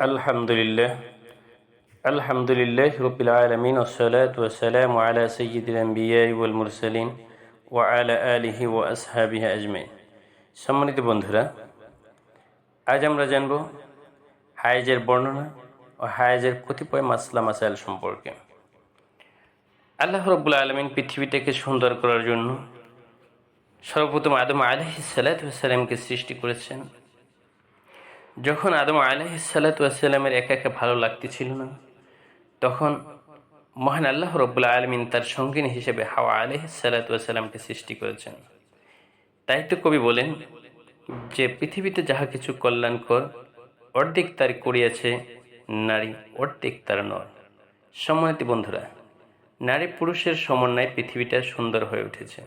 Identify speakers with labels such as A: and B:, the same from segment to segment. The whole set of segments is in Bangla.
A: আলহামদুলিল্লাহ আলহামদুলিল্লাহ রবিল আলমিন ওসলাতাম আলা সঈদুল আম্বিয়া ওয়াল মুরসালিন ও আলা আলিহি ও আসহাবিহা আজমাইন সম্মানিত বন্ধুরা, আজ আমরা জানব হায়েজের বর্ণনা ও হায়েজের কতিপয় মাসলা মাসাইল সম্পর্কে। আল্লাহ রব্বুল আলমিন পৃথিবীটাকে সুন্দর করার জন্য সর্বপ্রথম আদম আলহি সালাতামকে সৃষ্টি করেছেন। যখন আদম আলহি সালাতামের একা একা ভালো লাগতেছিল না, তখন মহান আল্লাহ রব্বুল্লা আলমিন তার সঙ্গিনী হিসেবে হাওয়া আলহি সালাতামকে সৃষ্টি করেছেন। তাই তো কবি বলেন যে, পৃথিবীতে যাহা কিছু কল্যাণকর, অর্ধেক তার করিয়াছে নারী অর্ধেক তার নর। সম্মানিত বন্ধুরা, নারী পুরুষের সমন্বয়ে পৃথিবীটা সুন্দর হয়ে উঠেছে।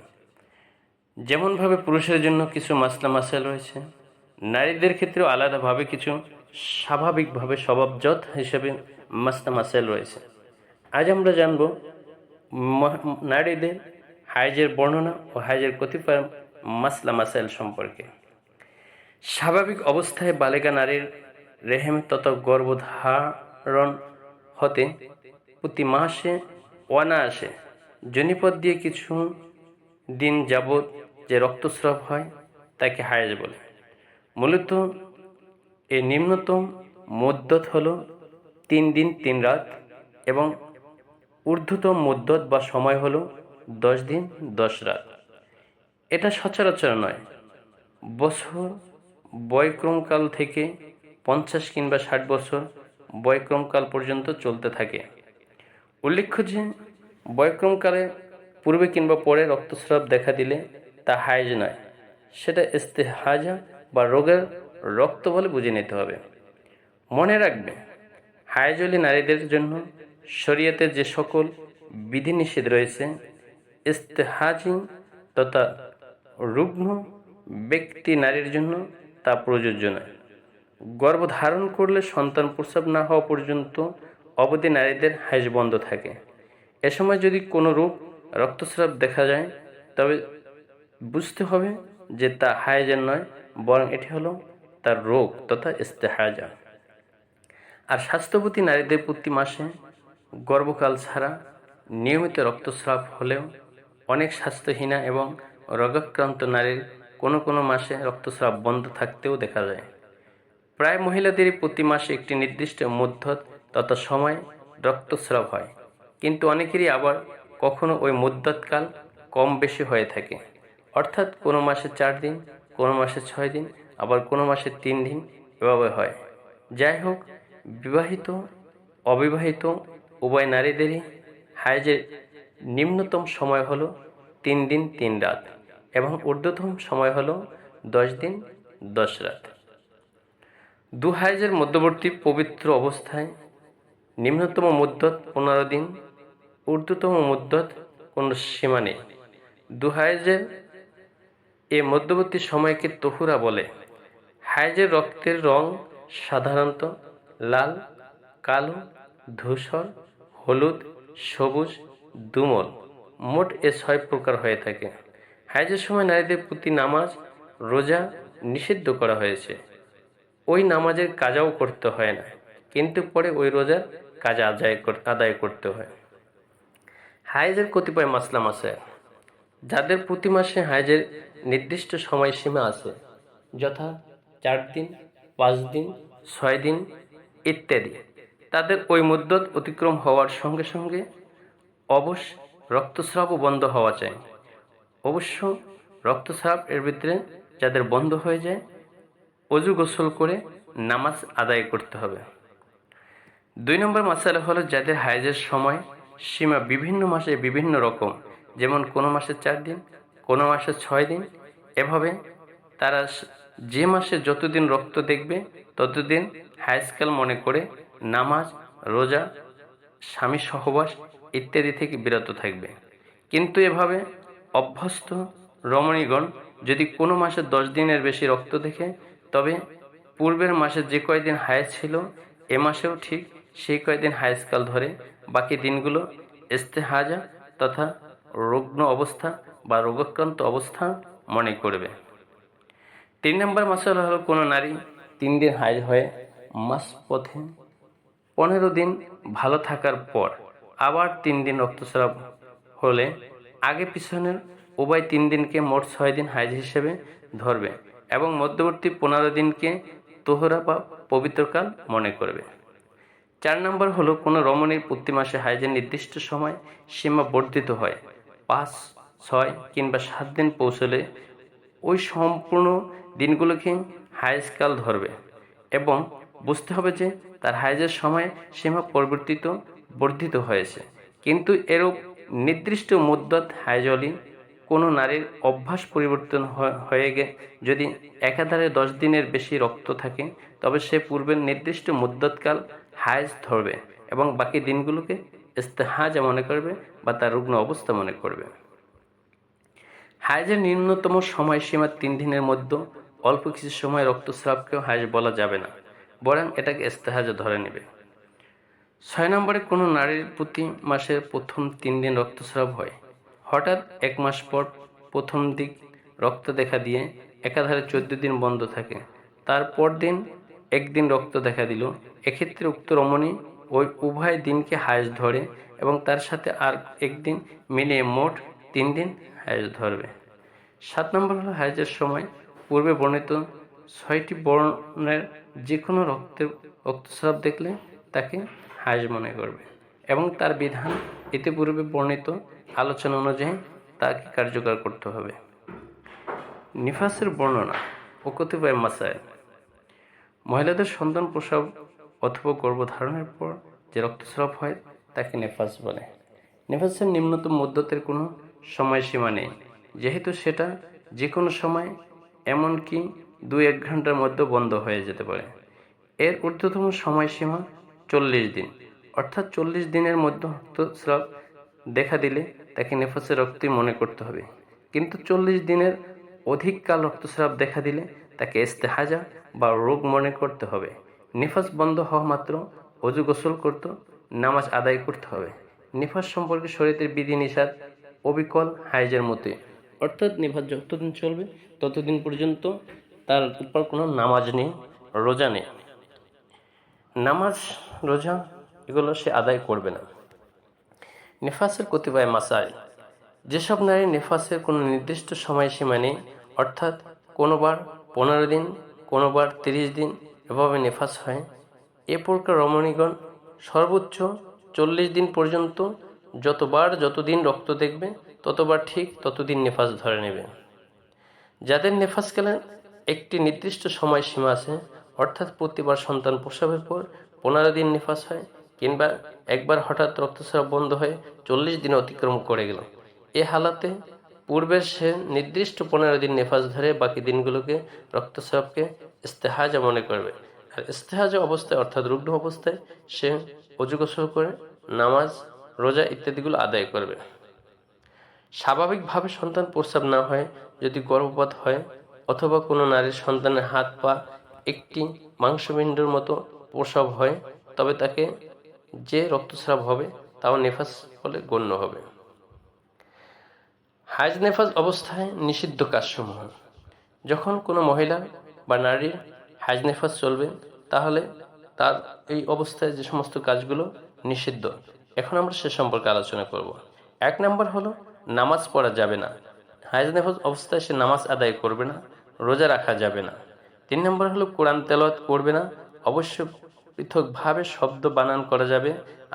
A: যেমনভাবে পুরুষের জন্য কিছু মাসলা মাসাল রয়েছে নারীদের ক্ষেত্রেও আলাদাভাবে কিছু স্বাভাবিকভাবে স্বভাবজত হিসেবে মাসলা মাসাল রয়েছে। আজ আমরা জানব নারীদের হাইজের বর্ণনা ও হাইজের কতিপয় মাসলা মাসাইল সম্পর্কে। স্বাভাবিক অবস্থায় বালিকা নারীর রেহেম তথা গর্ভধারণ হতে প্রতি মাসে অনায়াসে জনিপদ দিয়ে কিছু দিন যাবৎ যে রক্তস্রাব হয়, তাকে হায়েজ বলে। মূলত এই নিম্নতম মদ্যত হল তিন দিন, তিন রাত এবং ঊর্ধ্বতম মদ্যত বা সময় হল দশ দিন, দশ রাত। এটা সচরাচর নয়। বছর, বয়ক্রমকাল থেকে পঞ্চাশ কিংবা ষাট বছর বয়ক্রমকাল পর্যন্ত চলতে থাকে। উল্লেখ্য যে, বয়ক্রমকালে পূর্বে কিংবা পরে রক্তস্রাব দেখা দিলে তা হাইজ নয়। সেটা ইস্তেহাজা রোগের রক্ত বলে বুঝে নিতে হবে। মনে রাখবে, হাইজলি নারীদের জন্য শরীয়তে যে সকল বিধিনিষেধ রয়েছে, ইস্তেহাজি তথা রুগ্ন ব্যক্তি নারীর জন্য তা প্রযোজ্য নয়। গর্ভধারণ করলে সন্তান প্রসব না হওয়া পর্যন্ত অবধি নারীদের হাইজ বন্ধ থাকে। এ সময় যদি কোনো রোগ রক্তস্রাব দেখা যায়, তবে বুঝতে হবে যে তা হাইজের নয়, বরং এটি হলো তার রোগ তথা ইস্তেহাজা। আর স্বাস্থ্যবতী নারীদের প্রতি মাসে গর্ভকাল ছাড়া নিয়মিত রক্তস্রাব হলেও অনেক স্বাস্থ্যহীনা এবং রোগাক্রান্ত নারীর কোনো কোনো মাসে রক্তস্রাব বন্ধ থাকতেও দেখা যায়। প্রায় মহিলাদেরই প্রতি মাসে একটি নির্দিষ্ট মধ্যত তথা সময় রক্তস্রাব হয়, কিন্তু অনেকেরই আবার কখনো ওই মুদ্দতকাল কম বেশি হয়ে থাকে। অর্থাৎ কোনো মাসে চার দিন, কোনো মাসে ছয় দিন, আবার কোনো মাসে তিন দিন এভাবে হয়। যাই হোক, বিবাহিত, অবিবাহিত উভয় নারীদেরই হাইজের নিম্নতম সময় হলো তিন দিন তিন রাত এবং ঊর্ধ্বতম সময় হলো দশ দিন দশ রাত। দু হাইজের মধ্যবর্তী পবিত্র অবস্থায় নিম্নতম মুদ্দত পনেরো দিন, ঊর্ধ্বতম মুদ্দত কোনো সীমা নেই। দু হাইজের এ মধ্যবর্তী সময়কে তহুরা বলে। হাইজের রক্তের রং সাধারণত লাল, কালো, ধূসর, হলুদ, সবুজ, দুমল। মোট এ ছয় প্রকার হয়ে থাকে। হাইজের সময় নারীদের প্রতি নামাজ, রোজা নিষিদ্ধ করা হয়েছে। ওই নামাজের কাজাও করতে হয় না, কিন্তু পরে ওই রোজার কাজা আদায় আদায় করতে হয়। হাইজের কতিপয় মাসলাম আছে। যাদের প্রতি মাসে হাইজের নির্দিষ্ট সময়সীমা আছে, যথা চার দিন, পাঁচ দিন, ছয় দিন ইত্যাদি। তাদের ওই মুদ্দত অতিক্রম হওয়ার সঙ্গে সঙ্গে অবশ্য রক্তস্রাবও বন্ধ হওয়া চাই। অবশ্য রক্তস্রাব এর ভিতরে যাদের বন্ধ হয়ে যায়, অজু গোসল করে নামাজ আদায় করতে হবে। দুই নম্বর মাসালা হলো যাদের হাইজের সময় সীমা বিভিন্ন মাসে বিভিন্ন রকম, যেমন কোনো মাসে চার দিন কোনো মাসে ছয় দিন। এভাবে তারা যে মাসে যতদিন রক্ত দেখবে, ততদিন হাইস্কেল মনে করে নামাজ, রোজা, স্বামী সহবাস ইত্যাদি থেকে বিরত থাকবে। কিন্তু এভাবে অভ্যস্ত রমণীগণ যদি কোনো মাসে দশ দিনের বেশি রক্ত দেখে, তবে পূর্বের মাসে যে কয়দিন হায়েস ছিল, এ মাসেও ঠিক সেই কয়দিন হায়েসকাল ধরে। বাকি দিনগুলো ইস্তেহাজা তথা রুগ্ন অবস্থা বা রোগাক্রান্ত অবস্থা মনে করবে। তিন নম্বর মাসালা হলো কোনো নারী তিন দিন হাইজ হয়ে মাস পথে পনেরো দিন ভালো থাকার পর আবার তিন দিন রক্তস্রাব হলে আগে পিছনের উভয় তিন দিনকে মোট ছয় দিন হাইজ হিসেবে ধরবে এবং মধ্যবর্তী পনেরো দিনকে তোহরা বা পবিত্রকাল মনে করবে। চার নম্বর হলো কোনো রমণীর প্রতি মাসে হাইজের নির্দিষ্ট সময় সীমা বর্ধিত হয়, পাঁচ ছয় কিংবা সাত দিন পৌঁছলে ওই সম্পূর্ণ দিনগুলোকে হাইজকাল ধরবে এবং বুঝতে হবে যে তার হাইজের সময় সীমা পরিবর্তিত, বর্ধিত হয়েছে। কিন্তু এরূপ নির্দিষ্ট মুদ্দত হাইজলি কোনো নারীর অভ্যাস পরিবর্তন হয়ে গে, যদি একাধারে দশ দিনের বেশি রক্ত থাকে, তবে সে পূর্বের নির্দিষ্ট মুদ্দতকাল হায়েজ ধরবে এবং বাকি দিনগুলোকে ইস্তেহাজা মনে করবে বা তার রুগ্ন অবস্থা মনে করবে। হায়েজের নিম্নতম সময়সীমা তিন দিনের মধ্যে অল্প কিছু সময় রক্তস্রাবকেও হায়েজ বলা যাবে না, বরং এটাকে ইস্তেহাজা ধরে নেবে। ছয় নম্বরে কোনো নারীর প্রতি মাসের প্রথম তিন দিন রক্তস্রাব হয়। হঠাৎ এক মাস পর প্রথম দিক রক্ত দেখা দিয়ে একাধারে চোদ্দ দিন বন্ধ থাকে। তারপর দিন একদিন রক্ত দেখা দিল। এক্ষেত্রে উক্ত রমণী ওই উভয় দিনকে হায়েজ ধরে এবং তার সাথে আর একদিন মিলিয়ে মোট তিন দিন হায়েজ ধরবে। সাত নম্বর হলো হায়েজের সময়। পূর্বে বর্ণিত ছয়টি বর্ণের যে কোনো রক্তের রক্তস্রাব দেখলে তাকে হায়েজ মনে করবে এবং তার বিধান ইতিপূর্বে বর্ণিত আলোচনা অনুযায়ী তাকে কার্যকর করতে হবে। নিফাসের বর্ণনা ও কতিপয় মাসায়। মহিলাদের সন্তান প্রসব অথবা গর্ভধারণের পর যে রক্তস্রাব হয় তাকে নেফাস বলে। নেফাসের নিম্নতম মধ্যতের কোনো সময়সীমা নেই। যেহেতু সেটা যে কোনো সময়, এমনকি দু এক ঘণ্টার মধ্যে বন্ধ হয়ে যেতে পারে। এর ঊর্ধ্বতম সময়সীমা চল্লিশ দিন। অর্থাৎ চল্লিশ দিনের মধ্যে রক্তস্রাব দেখা দিলে তাকে নেফাসের রক্তই মনে করতে হবে। কিন্তু চল্লিশ দিনের অধিক কাল রক্তস্রাব দেখা দিলে তাকে ইস্তেহাজা বা রোগ মনে করতে হবে। নিফাস বন্ধ হওয়া মাত্র অজু গোসল করত, নামাজ আদায় করতে হবে। নিফাস সম্পর্কে শরীরের বিধি নিষাদ অবিকল হাইজের মতে। অর্থাৎ নিফাস যতদিন চলবে, ততদিন পর্যন্ত তার উপর কোনো নামাজ নেই, রোজা নেই। নামাজ, রোজা, এগুলো সে আদায় করবে না। নেফাসের কতিপয় মাসায় যেসব নারী নেফাসের কোনো নির্দিষ্ট সময়সীমা নেই, অর্থাৎ কোনোবার পনেরো দিন, কোনোবার তিরিশ দিন এভাবে নেফাস হয়, এ প্রকার রমণীগণ সর্বোচ্চ চল্লিশ দিন পর্যন্ত যতবার যতদিন রক্ত দেখবে, ততবার ঠিক ততদিন নেফাস ধরে নেবে। যাদের নেফাসকালে একটি নির্দিষ্ট সময়সীমা আছে, অর্থাৎ প্রতিবার সন্তান প্রসবের পর পনেরো দিন নিফাস হয় কিংবা একবার হঠাৎ রক্তস্রাব বন্ধ হয়ে চল্লিশ দিন অতিক্রম করে গেল, এ হালাতে পূর্বের সে নির্দিষ্ট পনেরো দিন নেফাস ধরে বাকি দিনগুলোকে রক্তস্রাবকে ইস্তেহাজা মনে করবে। আর ইস্তেহাজা অবস্থায়, অর্থাৎ রুগ্ন অবস্থায়, সে অজু করে, নামাজ রোজা ইত্যাদিগুলো আদায় করবে। স্বাভাবিকভাবে সন্তান প্রস্রাব না হয়, যদি গর্ভপাত হয় অথবা কোনো নারীর সন্তানের হাত পা একটি মাংসপিণ্ডের মতো প্রসব হয়, তবে তাকে যে রক্তস্রাব হবে তাও নেফাস বলে গণ্য হবে। হাজ নেফাজ অবস্থায় নিষিদ্ধ কাজসমূহ। যখন কোনো মহিলা বা নারীর হাজ নেফাজ চলবে, তাহলে তার এই অবস্থায় যে সমস্ত কাজগুলো নিষিদ্ধ। এখন আমরা সে সম্পর্কে আলোচনা করব। এক নম্বর হলো, নামাজ পড়া যাবে না। হাজ নেফাজ অবস্থায় সে নামাজ আদায় করবে না, রোজা রাখা যাবে না। তিন নম্বর হলো, কোরআন তেলাওয়াত করবে না, অবশ্য পৃথকভাবে শব্দ বানান করা যাবে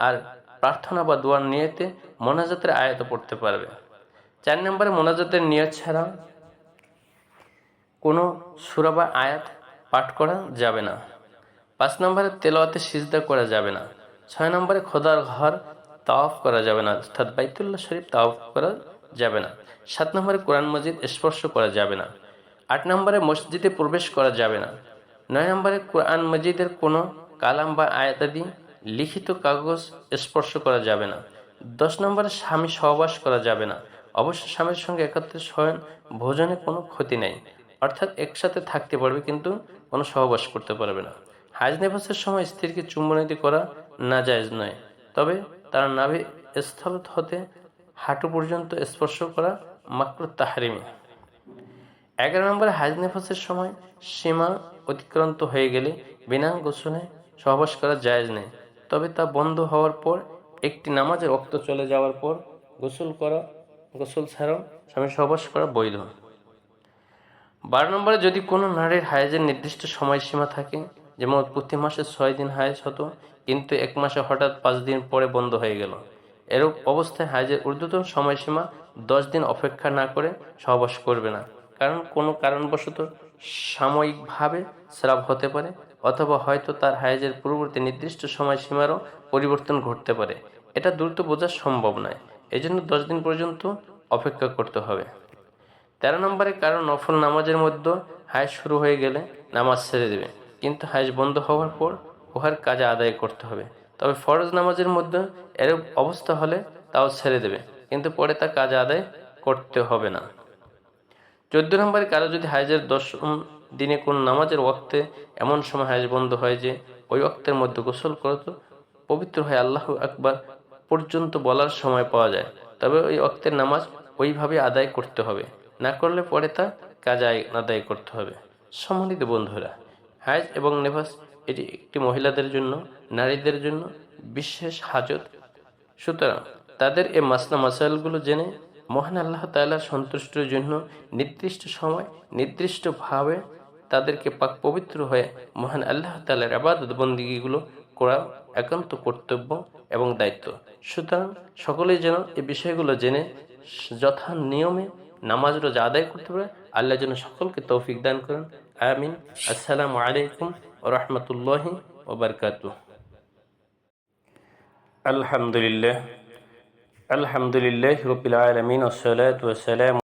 A: আর প্রার্থনা বা দোয়ার নিয়েতে মোনাজাতের আয়াত পড়তে পারবে। চার নম্বরে, মোনাজাতের নিয়ত ছাড়া কোনো সুরা বা আয়াত পাঠ করা যাবে না। পাঁচ নম্বরে, তেলাওয়াতে সিজদা করা যাবে না। ছয় নম্বরে খোদার ঘর তাওয়াফ করা যাবে না, অর্থাৎ বাইতুল্লাহ শরীফ তাওয়াফ করা যাবে না। সাত নম্বরে কোরআন মসজিদ স্পর্শ করা যাবে না। আট নম্বরে মসজিদে প্রবেশ করা যাবে না। নয় নম্বরে কোরআন মসজিদের কোনো কালাম বা আয়াতাদি লিখিত কাগজ স্পর্শ করা যাবে না। দশ নম্বরে স্বামী সহবাস করা যাবে না। অবশ্য স্বামীর সঙ্গে একত্রে শয়ন ভোজনে কোনো ক্ষতি নেই, অর্থাৎ একসাথে থাকতে পারবে কিন্তু কোনো সহবাস করতে পারবে না। হাজ নেফাসের সময় স্ত্রীকে চুম্বনীতি করা না জায়জ নয়। তবে তার নাভি স্থল হতে হাঁটু পর্যন্ত স্পর্শ করা মাত্র তাহারিমে। এগারো নম্বরে হাজ নেফাসের সময় সীমা অতিক্রান্ত হয়ে গেলে বিনা গোসলে সহবাস করা জায়েজ নেই তবে তা বন্ধ হওয়ার পর, একটি নামাজের রক্ত চলে যাওয়ার পর গোসল করা, গোসল ছাড়াও স্বামী সহবাস করা বৈধ। বারো নম্বরে যদি কোনো নারীর হায়েজের নির্দিষ্ট সময়সীমা থাকে, যেমন প্রতি মাসে ছয় দিন হায়েজ হতো কিন্তু এক মাসে হঠাৎ পাঁচ দিন পরে বন্ধ হয়ে গেল। এরূপ অবস্থায় হায়েজের ঊর্ধ্বতন সময়সীমা দশ দিন অপেক্ষা না করে সহবাস করবে না। কারণ কোনো কারণবশত সাময়িকভাবে স্রাব হতে পারে, অথবা হয়তো তার হায়েজের পূর্ববর্তী নির্দিষ্ট সময়সীমারও পরিবর্তন ঘটতে পারে। এটা দ্রুত বোঝা সম্ভব নয়। এজন্য দশ দিন পর্যন্ত অপেক্ষা করতে হবে। তেরো নম্বরে কারণ নফল নামাজের মধ্যে হায় শুরু হয়ে গেলে নামাজ ছেড়ে দেবে। কিন্তু হাজ বন্ধ হওয়ার পর উহার কাজে আদায় করতে হবে। তবে ফরজ নামাজের মধ্যে এরূপ অবস্থা হলে তাও ছেড়ে দেবে, কিন্তু পরে তা কাজে আদায় করতে হবে না। চোদ্দ নম্বরে, কারও যদি হাইজের দশম দিনে কোন নামাজের ওয়াক্তে এমন সময় হাইজ বন্ধ হয় যে ওই ওয়াক্তের মধ্যে গোসল করত পবিত্র হয়ে, আল্লাহ একবার পর্যন্ত বলার সময় পাওয়া যায়। তবে ওই ওয়াক্তের নামাজ ওইভাবে আদায় করতে হবে, না করলে পরে তা কাজে আদায় করতে হবে। সম্মানিত বন্ধুরা হাইজ এবং নেভাস এটি একটি মহিলাদের জন্য, নারীদের জন্য বিশেষ হাজত। সুতরাং তাদের এই মাসলা মাসাইলগুলো জেনে মহান আল্লাহ তাল্লাহ সন্তুষ্টির জন্য নির্দিষ্ট সময় নির্দিষ্টভাবে তাদেরকে পাক পবিত্র হয়ে মহান আল্লাহ তাল্লাহর আবাদত বন্দিগিগুলো করা একান্ত কর্তব্য এবং দায়িত্ব। সুতরাং সকলেই যেন এই বিষয়গুলো জেনে যথা নিয়মে নামাজ রোজা আদায় করতে পারে। আল্লাহ যেন সকলকে তৌফিক দান করেন। আমিন। আসসালামু আলাইকুম। রহমতুল্লাহি ওবরকাতু আলহামদুলিল্লাহ আলহামদুলিল্লাহ রবিল আলমিন ওসলাত ওসালাম